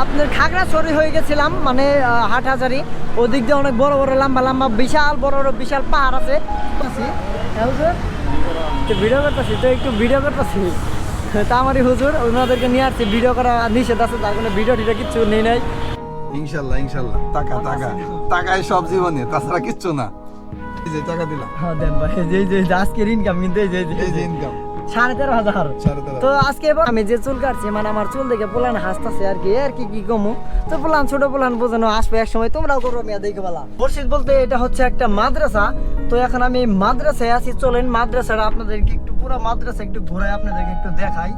আপনার খাগড়া খাগড়াছড়ি হয়ে গেছিলাম মানে আহ, হাটহাজারি। ওদিক দিয়ে অনেক বড় বড় লম্বা লম্বা বিশাল বড় বড় বিশাল পাহাড় আছে। হুজুর? ভিডিও করতেছি তো একটু ভিডিও করতেছি। তা আমারই হুজুর ওনাদেরকে নিয়ে আসছি ভিডিও করা নিষেধ আছে তার কোনো ভিডিও টিডিও কিচ্ছু নেই নাই। ইনশাল্লাহ ইনশাল্লাহ। টাকা টাকা। টাকাই সব জীবনে তাছাড়া কিচ্ছু না। এই যে টাকা দিলাম। হ্যাঁ দেন ভাই যে যে আজকের ইনকাম কিন্তু যে এই যে- এই যে। ইনকাম সাড়ে তেরো হাজার। তো আজকে এবার আমি যে চুল কাটছি মানে আমার চুল দেখে পোলান হাসতেছে আর কি আর কি কি কমু? তো পোলান ছোট পোলান বোঝানো আসবে এক সময় তোমরাও করব মিয়া দেখে বলা মসজিদ বলতে এটা হচ্ছে একটা মাদ্রাসা। তো এখন আমি মাদ্রাসায় আছি চলেন মাদ্রাসাটা আপনাদেরকে একটু পুরো মাদ্রাসা একটু ঘুরাই আপনাদেরকে একটু দেখাই।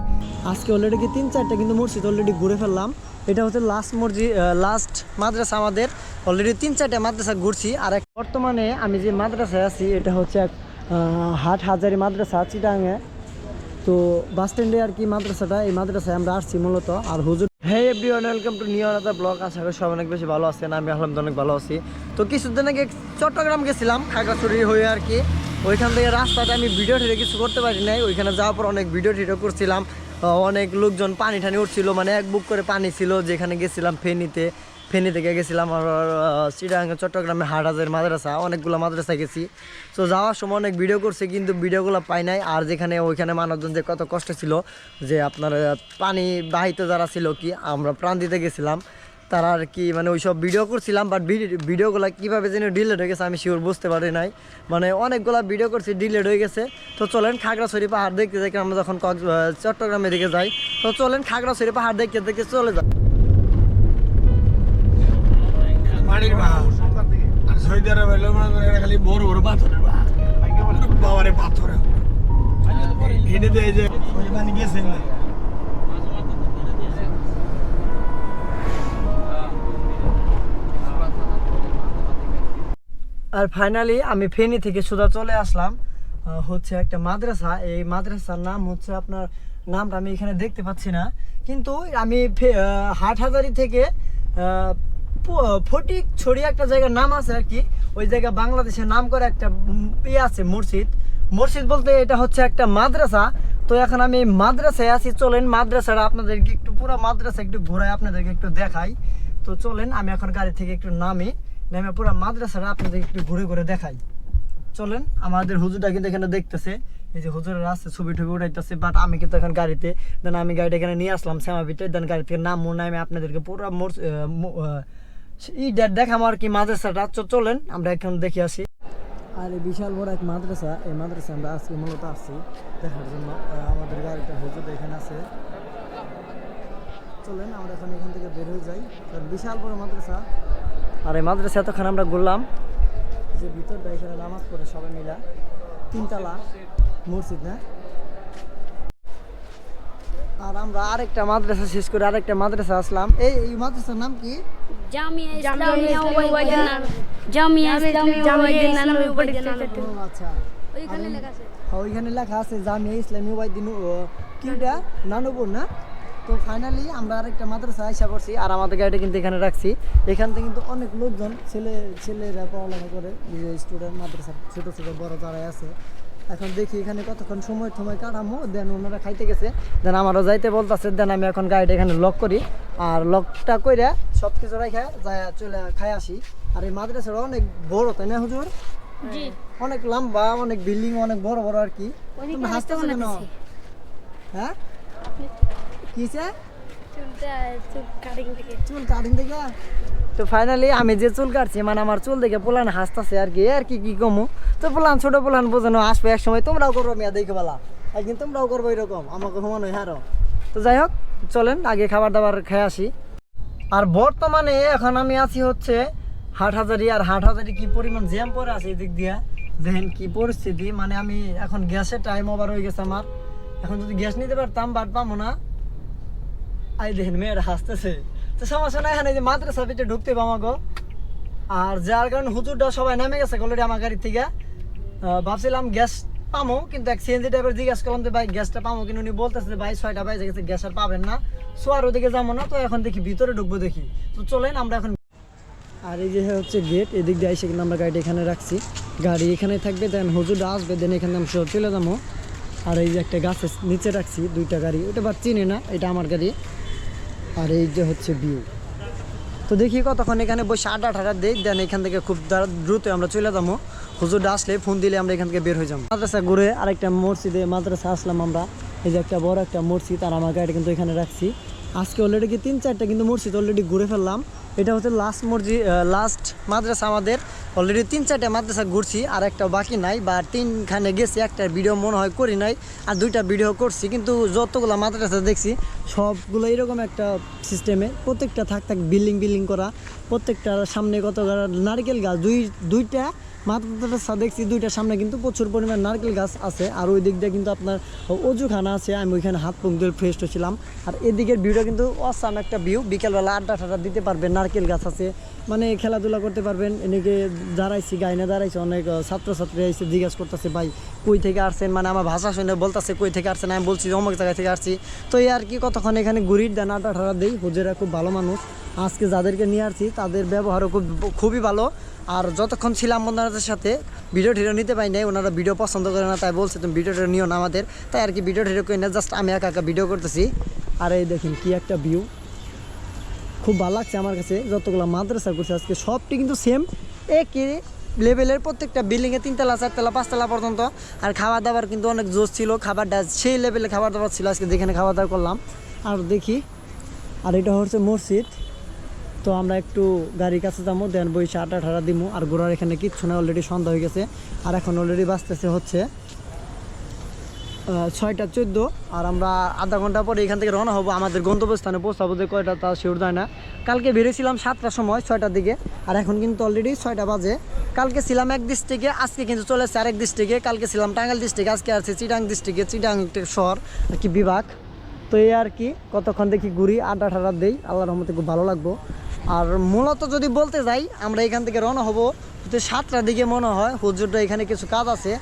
আজকে অলরেডি কি তিন চারটা কিন্তু মসজিদ অলরেডি ঘুরে ফেললাম। এটা হচ্ছে লাস্ট মসজিদ লাস্ট মাদ্রাসা আমাদের। অলরেডি তিন চারটা মাদ্রাসা ঘুরছি আর বর্তমানে আমি যে মাদ্রাসায় আছি এটা হচ্ছে এক হাট হাজারি মাদ্রাসা চিটাঙে তো বাস স্ট্যান্ডে আর কি মাদ্রাসাটা, এই মাদ্রাসায় আমরা আসছি মূলত। আর হুজুর হ্যাঁ hey everyone welcome to new another blog আশা করি সব অনেক বেশি ভালো আছেন, আমি আলহামদুলিল্লাহ অনেক ভালো আছি। তো কিছুদিন আগে চট্টগ্রাম গেছিলাম, খাগড়াছড়ি হয়ে আর কি। ওইখান থেকে রাস্তাটা আমি ভিডিও টিডিও কিছু করতে পারি নাই। ওইখানে যাওয়ার পর অনেক ভিডিও টিডিও করছিলাম। অনেক লোকজন পানি টানি উঠছিল মানে এক বুক করে পানি ছিল, যেখানে গেছিলাম ফেনীতে। ফেনী থেকে গেছিলাম আর চিটাগাঙ্গে চট্টগ্রামে হাটহাজের মাদ্রাসা, অনেকগুলো মাদ্রাসা গেছি। তো যাওয়ার সময় অনেক ভিডিও করছি, কিন্তু ভিডিওগুলো পাই নাই। আর যেখানে, ওইখানে মানুষজন যে কত কষ্ট ছিল, যে আপনার পানি বাহিত যারা ছিল কি, আমরা প্রাণ দিতে গেছিলাম। তারা আর কি মানে ওইসব ভিডিও করছিলাম বাট ভিডিওগুলো কীভাবে যেন ডিলেট হয়ে গেছে, আমি শিওর বুঝতে পারি নাই। মানে অনেকগুলো ভিডিও করছি ডিলেট হয়ে গেছে। তো চলেন খাগড়াছড়ি পাহাড় দেখতে দেখতে আমরা যখন চট্টগ্রামের দিকে যাই, তো চলেন খাগড়াছড়ি পাহাড় দেখতে দেখতে চলে যাই। আর সৌদি হেঁটে ফাইনালি আমি ফেনী থেকে সোজা চলে আসলাম হচ্ছে একটা মাদ্রাসা। এই মাদ্রাসার নাম হচ্ছে আপনার নামটা আমি এখানে দেখতে পাচ্ছি না। কিন্তু আমি আহ, হাটহাজারি থেকে ফটিক ছড়িয়ে একটা জায়গার নাম আছে আর কি। ওই জায়গা বাংলাদেশের নাম করে একটা ইয়ে আছে, মসজিদ। মসজিদ বলতে এটা হচ্ছে একটা মাদ্রাসা। তো এখন আমি মাদ্রাসায় আছি, চলেন মাদ্রাসাটা আপনাদেরকে একটু, পুরো মাদ্রাসা একটু ঘোরাই, আপনাদেরকে একটু দেখাই। তো চলেন, আমি এখন গাড়ি থেকে একটু নামি, নেমে পুরো মাদ্রাসাটা আপনাদেরকে একটু ঘুরে ঘুরে দেখাই। চলেন, আমাদের হুজুরটা কিন্তু এখানে দেখতেছে। এই যে হুজুরের আসছে ছবি টবি উঠাইতেছে বাট আমি কিন্তু এখন গাড়িতে দেন আমি গাড়িটা এখানে নিয়ে আসলাম শ্যামাপিটে দেন গাড়ি থেকে নাম মনে আমি আপনাদেরকে পুরো মোর ই ডেট দেখাম আর কি মাদ্রাসাটা। তো চলেন আমরা এখন দেখে আসি। আর এই বিশাল বড় এক মাদ্রাসা এই মাদ্রাসা আমরা আজকে মূলত আসছি দেখার জন্য। আমাদের গাড়িটা হুজুর এখানে আছে। চলেন আমরা এখন এখান থেকে বের হয়ে যাই। কারণ বিশাল বড় মাদ্রাসা। আর এই মাদ্রাসা এতক্ষণ আমরা ঘুরলাম। যে ভিতরটা এখানে নামাজ পড়ে সবাই মিলা। তিনতলা মসজিদ না? আর আমরা আরেকটা মাদ্রাসা শেষ করে আরেকটা মাদ্রাসা আসলাম। এই এই মাদ্রাসার নাম কি? জামিয়া ইসলামিয়া ওয়াইদান জামিয়া ইসলামিয়া ওয়াইদান ওয়াইদান আচ্ছা। ওইখানে লেখা আছে। ওইখানে লেখা আছে জামিয়া ওয়াইদিন কিটা না? তো ফাইনালি আমরা আরেকটা মাদ্রাসা আশা করছি আর আমাদের গাড়িটা কিন্তু এখানে রাখছি। এখান থেকে কিন্তু অনেক লোকজন ছেলে ছেলেরা পড়ালেখা করে। স্টুডেন্ট মাদ্রাসা ছোট ছোট বড় যারাই আছে এখন দেখি এখানে কতক্ষণ সময় সময় কাটামো দেন ওনারা খাইতে গেছে। দেন আমারও যাইতে বলতেছে দেন আমি এখন গাড়িটা এখানে লক করি। আর লকটা কইরা সব কিছু রেখে যায় চলে খাই আসি। আর এই মাদ্রাসাটা অনেক বড় তাই না হুজুর? অনেক লম্বা অনেক বিল্ডিং অনেক বড় বড় আর কি। তুমি কেন? হ্যাঁ? কিসে চুল কাটিং থেকে। তো ফাইনালি আমি যে চুল কাটছি মানে আমার চুল দেখে পোলান হাসতেছে আর কি। আর কি কি কমু? তো পোলান ছোট পোলান বোঝানো আসবে এক সময়, তোমরাও করব মিয়া, দেখে বেলা। একদিন তোমরাও করব এরকম আমাকে সমান হয় তো যাই হোক, চলেন, আগে খাবার দাবার খেয়ে আসি। আর বর্তমানে এখন আমি আছি হচ্ছে হাটহাজারি, আর হাটহাজারি কি পরিমাণ জ্যাম পরে আছে এদিক দিয়া? দেখেন কি পরিস্থিতি মানে আমি এখন গ্যাসের টাইম ওভার হয়ে গেছে আমার। এখন যদি গ্যাস নিতে পারতাম, বাট পাবো না। আই দেখেন, মেয়েরা হাসতেছে। তো সমস্যা নাই, এখানে যে মাদ্রাসা ভিতরে ঢুকতে পাবো আমাকে। আর যার কারণে হুজুরটা সবাই নেমে গেছে অলরেডি আমার গাড়ি থেকে। ভাবছিলাম গ্যাস পামো, কিন্তু এক সিএনজি ড্রাইভার জিজ্ঞাসা করলাম যে, ভাই, গ্যাসটা পামো কিন্তু উনি বলতেছে যে ভাই, ছয়টা বাজে গেছে, গ্যাস আর পাবেন না। সো আর ওদিকে যাব না, তো এখন দেখি ভিতরে ঢুকবো দেখি। তো চলেন, আমরা এখন আর এই যে হচ্ছে গেট এদিক দিয়ে এসে কিন্তু আমরা গাড়ি এখানে রাখছি। গাড়ি এখানে থাকবে দেন হুজুরটা আসবে দেন এখানে আমি সব চলে যাব। আর এই যে একটা গাছের নিচে রাখছি, দুইটা গাড়ি। ওটা বা চিনি না, এটা আমার গাড়ি। আর এই যে হচ্ছে ভিউ তো দেখি কতক্ষণ এখানে বসে আড্ডা ঠাডা দিই, দেন এখান থেকে খুব দ্রুত আমরা চলে যাব। হুজুর আসলে ফোন দিলে আমরা এখান থেকে বের হয়ে যাব। মাদ্রাসা ঘুরে আরেকটা মসজিদে মাদ্রাসা আসলাম আমরা। এই যে একটা বড় একটা মসজিদ, আর আমার গাড়ি কিন্তু এখানে রাখছি। আজকে অলরেডি কি তিন চারটা কিন্তু মসজিদ অলরেডি ঘুরে ফেললাম। এটা হচ্ছে লাস্ট মসজিদ লাস্ট মাদ্রাসা আমাদের। অলরেডি তিন চারটা মাদ্রাসা ঘুরছি, আর একটা বাকি নাই, বা তিনখানে গেছি, একটা ভিডিও মনে হয় করি নাই, আর দুইটা ভিডিও করছি, কিন্তু যতগুলো মাদ্রাসা দেখছি, সবগুলো এরকম একটা সিস্টেমে প্রত্যেকটা থাক থাক বিল্ডিং বিল্ডিং করা প্রত্যেকটার সামনে কত নারকেল গাছ, দুই, দুইটা মাদ্রাসা দেখছি দুইটার সামনে কিন্তু প্রচুর পরিমাণ নারকেল গাছ আছে, আর ওই দিক দিয়ে কিন্তু আপনার অজুখানা আছে, আমি ওইখানে হাত পুক ধরে ফ্রেশ হয়েছিলাম। আর এদিকের ভিউটা কিন্তু অসাম একটা ভিউ বিকেলবেলা আড্ডা ঠাড্ডা দিতে পারবেন নারকেল গাছ আছে। মানে খেলাধুলা করতে পারবেন, এনেকে দাঁড়াইছি, গাইনে দাঁড়াইছে, অনেক ছাত্রছাত্রী এসে জিজ্ঞাসা করতেছে, ভাই, কই থেকে আসছেন? মানে আমার ভাষা শুনে বলতেছে, কই থেকে আসছেন? আমি বলছি, অমুক জায়গা থেকে আসছি। তো এই আর কি কতক্ষণ এখানে ঘুরির দেন ঠাডা দেই, হুজুরা খুব ভালো মানুষ। আজকে যাদেরকে নিয়ে আসছি, তাদের ব্যবহারও খুব, খুবই ভালো। আর যতক্ষণ ছিলাম ওনাদের সাথে, ভিডিও টিডিও নিতে পাই নাই, ওনারা ভিডিও পছন্দ করে না, তাই বলছে, তুমি ভিডিও নিও না আমাদের। তাই আর কি ভিডিও টিডিও করি না, জাস্ট আমি একা একা ভিডিও করতেছি। আর এই দেখেন কি একটা ভিউ খুব ভালো লাগছে আমার কাছে। যতগুলো মাদ্রাসা করছে আজকে সবটি কিন্তু সেম একই লেভেলের প্রত্যেকটা বিল্ডিংয়ে তিনতলা, চারতলা, পাঁচতলা পর্যন্ত। আর খাবার দাবার কিন্তু অনেক জোর ছিল। খাবারটা সেই লেভেলে খাবার দাবার ছিল। আজকে যেখানে খাওয়া দাওয়া করলাম। আর দেখি, আর এটা হচ্ছে মসজিদ। তো আমরা একটু গাড়ির কাছে যাব দেন বইসে আটা ঠাড়া দিমু আর ঘোরার এখানে কিচ্ছু না অলরেডি সন্ধ্যা হয়ে গেছে। আর এখন অলরেডি বাঁচতেছে হচ্ছে ছয়টা চোদ্দ, আর আমরা আধা ঘণ্টা পরে এখান থেকে রওনা হব। আমাদের গন্তব্যস্থানে পৌঁছাবো যে কয়টা তা শিওর যায় না। কালকে বেরিয়েছিলাম সাতটার সময়, ছয়টার দিকে, আর এখন কিন্তু অলরেডি ছয়টা বাজে। কালকে ছিলাম এক ডিস্ট্রিক্টে আজকে কিন্তু চলে এসেছে আরেক ডিস্ট্রিক্টে কালকে ছিলাম টাঙ্গাইল ডিস্ট্রিক্টে আজকে আছে চিটাং ডিস্ট্রিক্টে চিটাং শহর, আর কি বিভাগ। তো এই আর কি, কতক্ষণ দেখি ঘুরি আড্ডা ঠাডা দেই আল্লাহ রহমতে খুব ভালো লাগবো। আর মূলত যদি বলতে যাই, আমরা এখান থেকে রওনা হব সাতটার দিকে মনে হয়। হুজুরটা এখানে কিছু কাজ আছে।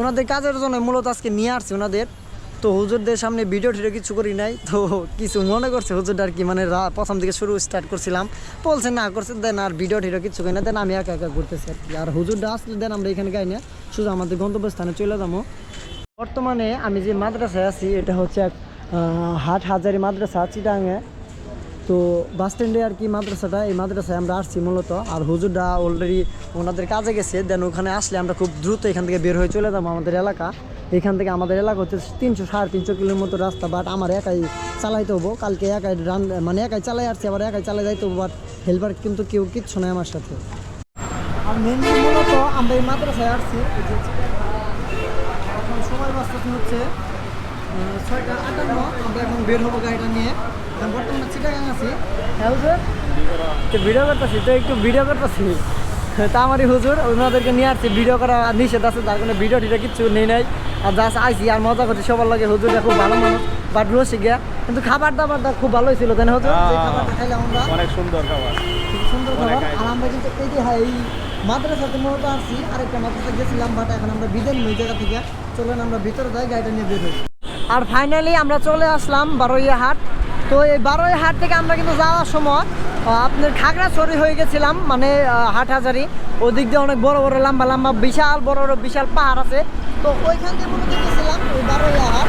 ওনাদের কাজের জন্য মূলত আজকে নিয়ে আসছি ওনাদের। তো হুজুরদের সামনে ভিডিও টিডিও কিছু করি নাই, তো কিছু মনে করছে হুজুরটা আর কি মানে প্রথম দিকে শুরু স্টার্ট করছিলাম। বলছে, না, করছে, দেন আর ভিডিও টিডিও কিছু করি না, দেন আমি একা একা ঘুরতেছি আর কি। আর হুজুরটা আসলে, দেন আমরা এখানে গাই না শুধু আমাদের গন্তব্যস্থানে চলে যাব। বর্তমানে আমি যে মাদ্রাসায় আছি, এটা হচ্ছে এক হাট হাজারি মাদ্রাসা চিটাঙে তো বাস স্ট্যান্ডে আর কি মাদ্রাসাটা, এই মাদ্রাসায় আমরা আসছি মূলত। আর হুজুরটা অলরেডি ওনাদের কাজে গেছে দেন ওখানে আসলে আমরা খুব দ্রুত এখান থেকে বের হয়ে চলে যাব আমাদের এলাকা। এখান থেকে আমাদের এলাকা হচ্ছে তিনশো, সাড়ে তিনশো কিলোর মতো রাস্তা বাট আমার একাই চালাইতে হব। কালকে একাই রান মানে একাই চালাই আসছি, আবার একাই চালাই যাইতে হব বাট হেল্পার কিন্তু কেউ কিচ্ছু নাই আমার সাথে। আর মেনলি মূলত আমরা এই মাদ্রাসায় আসছি এখন সময় হচ্ছে ছয়টা আটান্ন আমরা এখন বের হব গাড়িটা নিয়ে। এখন বর্তমানে চিটাগাং আছি। হ্যাঁ হুজুর। তো ভিডিও করতেছি তো একটু ভিডিও করতেছি। তা আমারই হুজুর ওনাদেরকে নিয়ে আসছি ভিডিও করা নিষেধ আছে তার কোনো ভিডিও টিডিও কিচ্ছু নেই নাই। আর জাস্ট আইসি আর মজা করছি সবার লাগে হুজুরটা খুব ভালো মানুষ বাট রসি গিয়া। কিন্তু খাবার দাবারটা খুব ভালোই ছিল তাই না হুজুর? খাবারটা খাইলাম আমরা। অনেক সুন্দর খাবার। খুব সুন্দর খাবার। আর আমরা কিন্তু এই যে হ্যাঁ এই মাদ্রাসাতে মূলত আসছি আরেকটা মাদ্রাসা গেছিলাম বাট এখন আমরা বিদেন ওই জায়গা থেকে। চলেন আমরা ভিতরে যাই গাড়িটা নিয়ে বের হই। আর ফাইনালি আমরা চলে আসলাম বারোইয়া হাট। তো এই বারোই হাট থেকে আমরা কিন্তু যাওয়ার সময় আপনার খাগড়াছড়ি হয়ে গেছিলাম মানে আহ, হাট হাজারি ওদিক দিয়ে অনেক বড় বড় লম্বা লম্বা বিশাল বড় বড় বিশাল পাহাড় আছে। তো ওইখান থেকে মূলত গেছিলাম ওই বারোইয়া হাট।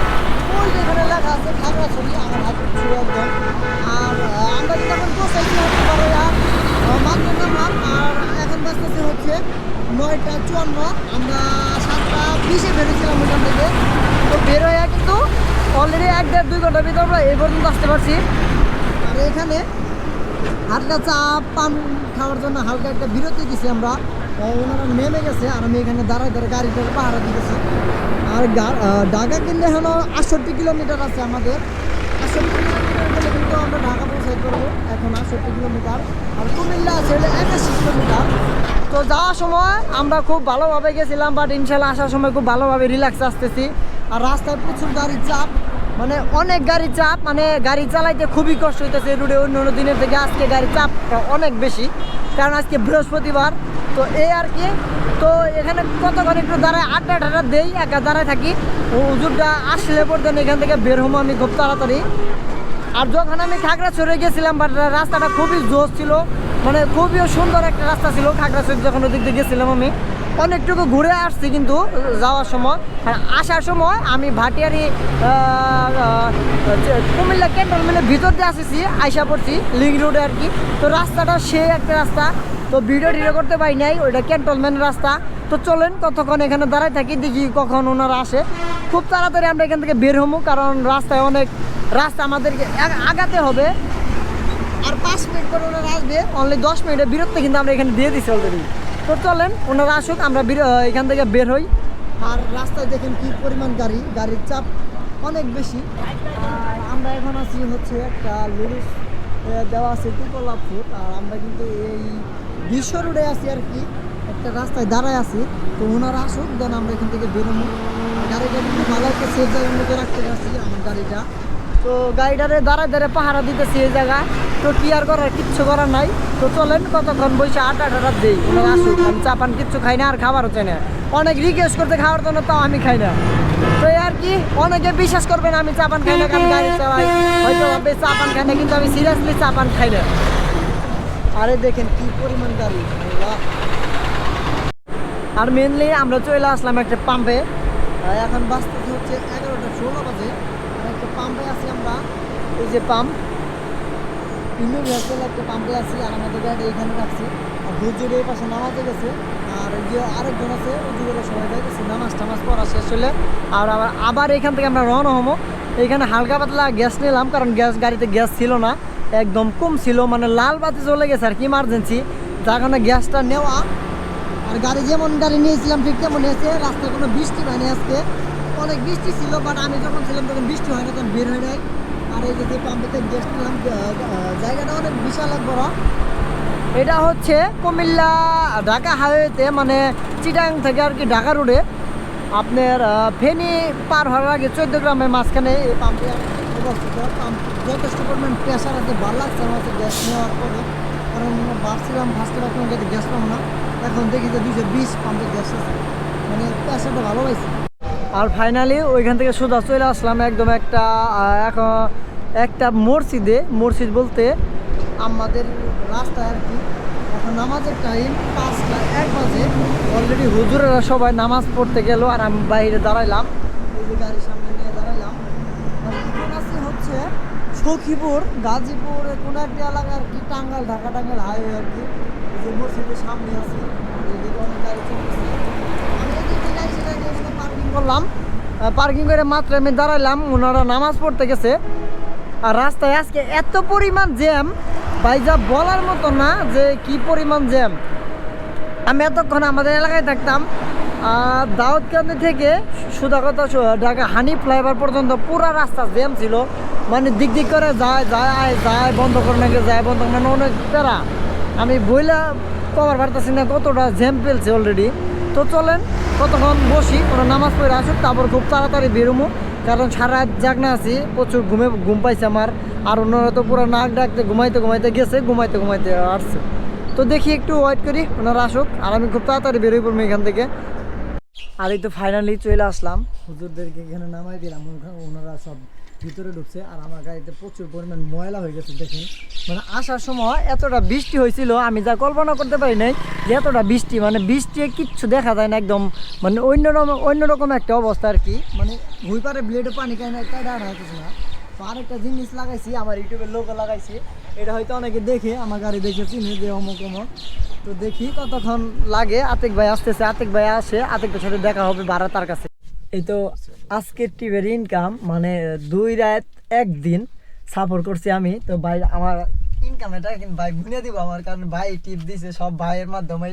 ওই যে এখানে লেখা আছে খাগড়াছড়ি আমার হাত একদম আর আমরা কিন্তু এখন পৌঁছাইছিলাম বারোইয়া হাট। মাত্র নামলাম আর এখন হচ্ছে নয়টা চুয়ান্ন। আমরা সাতটা বিশে বেরিয়েছিলাম ওইখান থেকে। তো বের হয়ে কিন্তু অলরেডি এক দেড় দুই ঘণ্টার ভিতরে আমরা এই পর্যন্ত আসতে পারছি। আর এখানে হালকা চা পান খাওয়ার জন্য হালকা একটা বিরতি দিছি আমরা। ওনারা নেমে গেছে আর আমি এখানে দাঁড়ায় দাঁড়ায় গাড়িটার পাহারা দিতেছি। আর ঢাকা কিন্তু এখনও আটষট্টি কিলোমিটার আছে আমাদের। আটষট্টি কিলোমিটার কিন্তু আমরা ঢাকা পৌঁছাতে পারব এখন আটষট্টি কিলোমিটার। আর কুমিল্লা আছে হলে একাশি কিলোমিটার। তো যাওয়ার সময় আমরা খুব ভালোভাবে গেছিলাম বাট ইনশাল্লাহ আসার সময় খুব ভালোভাবে রিল্যাক্স আসতেছি। আর রাস্তায় প্রচুর গাড়ির চাপ। মানে অনেক গাড়ি চাপ মানে গাড়ি চালাইতে খুবই কষ্ট হইতেছে রুটে অন্য অন্য দিনের থেকে। আজকে গাড়ির চাপটা অনেক বেশি, কারণ আজকে বৃহস্পতিবার। তো এই আর কি, তো এখানে কতক্ষণ একটু দাঁড়ায়, আড্ডা টাড্ডা দেই, একা দাঁড়ায় থাকি। ও হুজুরটা আসলে পড়তেন এখান থেকে বের হব আমি খুব তাড়াতাড়ি। আর যখন আমি খাগড়াছড়ি গেছিলাম বাট রাস্তাটা খুবই জোর ছিল। মানে খুবই সুন্দর একটা রাস্তা ছিল, খাগড়াছড়ি যখন ওদিক দিয়ে গেছিলাম আমি। অনেকটুকু ঘুরে আসছি কিন্তু যাওয়ার সময়। আর আসার সময় আমি ভাটিয়ারি কুমিল্লা ক্যান্টনমেন্টের ভিতর দিয়ে আসেছি, আইসা পড়ছি লিঙ্ক রোডে আর কি। তো রাস্তাটা সে একটা রাস্তা। তো ভিডিও টিডিও করতে পারি নাই, ওইটা ক্যান্টনমেন্ট রাস্তা। তো চলেন কতক্ষণ এখানে দাঁড়ায় থাকি, দেখি কখন ওনারা আসে। খুব তাড়াতাড়ি আমরা এখান থেকে বের হব কারণ রাস্তায় অনেক রাস্তা আমাদেরকে আগ- আগাতে হবে। আর পাঁচ মিনিট পরে ওনারা আসবে অনলি দশ মিনিটের বিরতি কিন্তু আমরা এখানে দিয়ে দিচ্ছি অলরেডি তো চলেন, ওনারা আসুক, আমরা এখান থেকে বের হই। আর রাস্তায় দেখেন কি পরিমাণ গাড়ি, গাড়ির চাপ অনেক বেশি। আর আমরা এখন আছি হচ্ছে একটা লুরুস দেওয়া আছে দুতলা ফুট আর আমরা কিন্তু এই বিশ্ব রোডে আছি আর কি, একটা রাস্তায় দাঁড়ায় আছি। তো ওনারা আসুক, দেন আমরা এখান থেকে বেরোবো গাড়িটা কিন্তু ভালো একটা সেফ জায়গার মধ্যে রাখতে পারছি আমার গাড়িটা। তো গাড়িটারে দাঁড়ায় দাঁড়ায় পাহারা দিতেছি এই জায়গায় তো কি আর করার, কিচ্ছু করার নাই। তো চলেন, কতক্ষণ বসে আট আট আট দিই। আসুক আমি চাপান কিচ্ছু খাই না, আর খাবারও চাই না। অনেক রিকোয়েস্ট করতে খাওয়ার জন্য, তাও আমি খাই না। তো আর কি, অনেকে বিশ্বাস করবে না আমি চাপান খাই না, কারণ গাড়ি চালাই হয়তো ভাববে চাপান খাই না, কিন্তু আমি সিরিয়াসলি চাপান খাই না। আরে দেখেন কি পরিমাণ গাড়ি। আর মেনলি আমরা চলে আসলাম একটা পাম্পে এখন বাঁচতেছে হচ্ছে এগারোটা ষোলো বাজে আর একটা পাম্পে আছি আমরা এই যে পাম্প ইন্ডো ভেসেল একটা পাম্পে আছি আর আমাদের গাড়ি এখানে রাখছি। আর হুজুর এই পাশে নামাজে গেছে। আর এই যে আরেকজন আছে, ওই হুজুরের সবাই গেছে। নামাজ টামাজ পড়া শেষ হলে আর আবার আবার এখান থেকে আমরা রওনা হব। এইখানে হালকা পাতলা গ্যাস নিলাম, কারণ গ্যাস গাড়িতে গ্যাস ছিল না। একদম কম ছিল মানে লাল বাতি চলে গেছে আর কি ইমার্জেন্সি যার কারণে গ্যাসটা নেওয়া। আর গাড়ি যেমন গাড়ি নিয়েছিলাম, ঠিক তেমন এসে রাস্তায় কোনো বৃষ্টি হয়নি আজকে। অনেক বৃষ্টি ছিল বাট আমি যখন ছিলাম, তখন বৃষ্টি হয়নি তখন বের হয়ে যায় আর এই যে পাম্পেতে আহ, জায়গাটা অনেক বিশাল বড়। এটা হচ্ছে কুমিল্লা ঢাকা হাইওয়েতে মানে চিটাং থেকে আর কি ঢাকা রোডে। আপনার ফেনি পার হওয়ার আগে চোদ্দ গ্রামের মাঝখানে এই পাম্পে অবস্থিত। পাম্প যথেষ্ট পরিমাণ প্রেশার আছে ভালো লাগছে আমার গ্যাস নেওয়ার পরে। কারণ ভাবছিলাম ফার্স্টে এখন যাতে গ্যাস পাবো না। এখন দেখি যে দুইশো বিশ পাম্পে গ্যাস আছে। মানে প্রেশারটা ভালো পাইছি। আর ফাইনালি ওইখান থেকে সোজা চলে আসলাম একদম একটা এখন একটা মসজিদে। মসজিদ বলতে আমাদের রাস্তায় আর কি। এখন নামাজের টাইম পাঁচটা, এক বাজে। অলরেডি হুজুরেরা সবাই নামাজ পড়তে গেল আর আমি বাইরে দাঁড়াইলাম। এই যে গাড়ির সামনে নিয়ে দাঁড়াইলাম। এখন হচ্ছে সখীপুর, গাজীপুর কোনো একটা এলাকা আর কি টাঙ্গাল ঢাকা টাঙ্গাল হাইওয়ে আর কি। যে মসজিদের সামনে আছি। অনেক গাড়ি চলতেছে আমি এদিক থেকে এসে দেখি এখানে পার্কিং করলাম। পার্কিং করে মাত্র আমি দাঁড়াইলাম ওনারা নামাজ পড়তে গেছে। আর রাস্তায় আজকে এত পরিমাণ জ্যাম ভাই যা বলার মতো না যে কি পরিমাণ জ্যাম আমি এতক্ষণ আমাদের এলাকায় থাকতাম দাউদকান্দি থেকে সুধাগত ঢাকা হানি ফ্লাইওভার পর্যন্ত পুরো রাস্তা জ্যাম ছিল। মানে দিক দিক করে যায় যায়, আয়, যায়, বন্ধ করে নাকি যায়, বন্ধ মানে অনেক প্যারা। আমি বইলা কভার পারতেছি না কতটা জ্যাম ফেলছে অলরেডি তো চলেন, কতক্ষণ বসি, ওরা নামাজ পড়ে আসুক, তারপর খুব তাড়াতাড়ি বেরোমো। কারণ সারা রাত জাগনা আছি, প্রচুর ঘুমে ঘুম পাইছে আমার। আর অন্যরা তো পুরো নাক ডাকতে ঘুমাইতে ঘুমাইতে গেছে, ঘুমাইতে ঘুমাইতে আসছে। তো দেখি একটু ওয়েট করি, ওনারা আসুক, আর আমি খুব তাড়াতাড়ি বেরোই পড়ব এখান থেকে। আর এই তো ফাইনালি চলে আসলাম। হুজুরদেরকে এখানে নামাই দিলাম, ওনারা সব ভিতরে ঢুকছে আর আমার গাড়িতে প্রচুর পরিমাণ ময়লা হয়ে গেছে, দেখুন। মানে আসার সময় এতটা বৃষ্টি হয়েছিল, আমি যা কল্পনা করতে পারি নাই যে এতটা বৃষ্টি মানে বৃষ্টি কিচ্ছু দেখা যায় না একদম মানে অন্যরকম অন্যরকম একটা অবস্থা আর কি। মানে ভুই পারে ব্লেডে পানি খাই না কাটা রাখতেছে না। তো আরেকটা জিনিস লাগাইছি আমার ইউটিউবের লোগো লাগাইছি। এটা হয়তো অনেকে দেখে, আমার গাড়ি দেখে চিনে যে অমুক অমুক। তো দেখি কতক্ষণ লাগে। আতেক ভাই আসতেছে, আতিক ভাই আসে আতিকের সাথে দেখা হবে ভাড়া তার কাছে। এই তো আজকের টিভের ইনকাম মানে দুই রাত একদিন সাপোর্ট করছি আমি। তো ভাই, আমার ইনকাম এটা কিন্তু ভাই গুনে দিব আমার, কারণ ভাই টিপ দিছে সব ভাইয়ের মাধ্যমে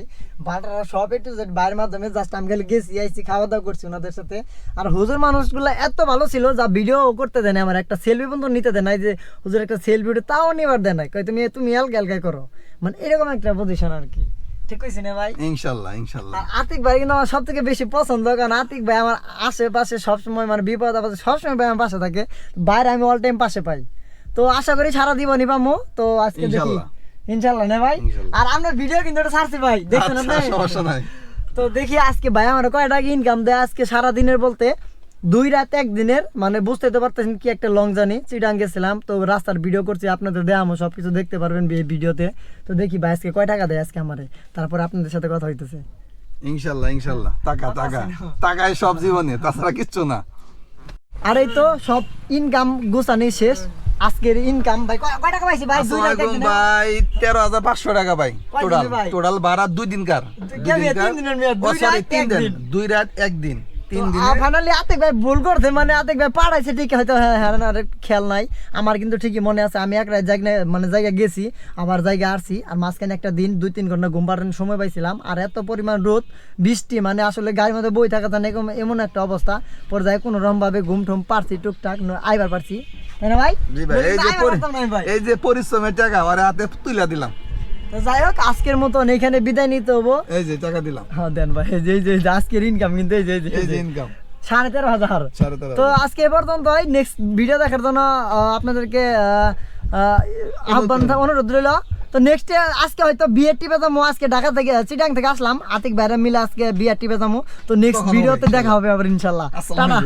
বাটারা সব একটু ভাইয়ের মাধ্যমে জাস্ট আমি খালি গেছি আইসি খাওয়া দাওয়া করছি ওনাদের সাথে। আর হুজুর মানুষগুলো এত ভালো ছিল যা ভিডিও করতে দেয় না আমার একটা সেলফি পর্যন্ত নিতে দেয় নাই যে, হুজুর একটা সেলফি তাও নিবার দেয় কই তুমি তুমি এলকা এলকা করো। মানে এরকম একটা পজিশন আর কি। ঠিক কইছি না ভাই? আতিক ভাই কিন্তু আমার বেশি পছন্দ কারণ আতিক ভাই আমার আশেপাশে সবসময় মানে বিপদ আপদে সবসময় ভাই আমার পাশে থাকে। বাইরে আমি অল টাইম পাশে পাই। তো আশা করি সারা পাবো তো আজকে দেখি। না ভাই? আর আমরা ভিডিও কিন্তু এটা ছাড়ছি ভাই। দেখছেন আচ্ছা, আপনি সমস্যা নাই। তো দেখি আজকে ভাই আমার কয় টাকা ইনকাম দেয় আজকে সারা দিনের বলতে? দুই রাত একদিনের মানে বুঝতে তো পারতেছেন কি একটা লং জার্নি চিটাং গেছিলাম তো রাস্তার ভিডিও করছি আপনাদের দেখামো সব কিছু দেখতে পারবেন এই ভিডিওতে তো দেখি ভাই আজকে কয় টাকা দেয় আজকে আমারে? তারপর আপনাদের সাথে কথা হইতেছে। ইনশাল্লাহ ইনশাল্লাহ। টাকা টাকা। টাকায় সব জীবনে তাছাড়া কিচ্ছু না। আর এই তো সব ইনকাম গোছানি শেষ। আজকের ইনকাম ভাই কয় টাকা পাইছি ভাই? দুই লাখ আসসালামাইকুম একদিনে? ভাই তেরো হাজার পাঁচশো টাকা ভাই টোটাল টোটাল ভাড়া দুই দিন কার কে মিয়া, তিন দিনের মিয়া, দুই রাত, তিন দিন। একদিন। দুই রাত একদিন তিন দিন ফাইনালি আতিক ভাই ভুল করছে মানে আতিক ভাই পাড়াইছে ঠিক হয়তো হ্যাঁ হ্যাঁ রে, খেয়াল নাই। আমার কিন্তু ঠিকই মনে আছে আমি এক রাত জায়গা মানে জায়গা গেছি আবার জায়গা আসছি আর মাঝখানে একটা দিন দুই তিন ঘণ্টা ঘুম পাড়ানোর সময় পাইছিলাম আর এত পরিমাণ রোদ বৃষ্টি মানে আসলে গাড়ির মধ্যে বই থাকা যায় এমন একটা অবস্থা। পরে যাই কোনো রকম ভাবে ঘুম ঠুম পারছি টুকটাক আইবার পারছি ভাই? এই যে পরিশ্রমের টাকা হাতে তুলে দিলাম। যাই হোক আজকের মতন এখানে বিদায় নিতে হব। এই যে টাকা দিলাম। হ্যাঁ দেন ভাই এই যে এই যে আজকের ইনকাম কিন্তু এই যে এই যে- ইনকাম সাড়ে তেরো হাজার। তো। আজকে এ পর্যন্ত নেক্সট ভিডিও দেখার জন্য আপনাদেরকে আহ, আহ, আহ্বান অনুরোধ রইল। তো নেক্সট আজকে হয়তো বিয়ের টিপে যাব আজকে ঢাকা থেকে চিটাং থেকে আসলাম। আতিক বাইরে মিলে আজকে বিয়ের টিপে যাব তো নেক্সট ভিডিওতে দেখা হবে আবার ইনশাল্লাহ। টাটা।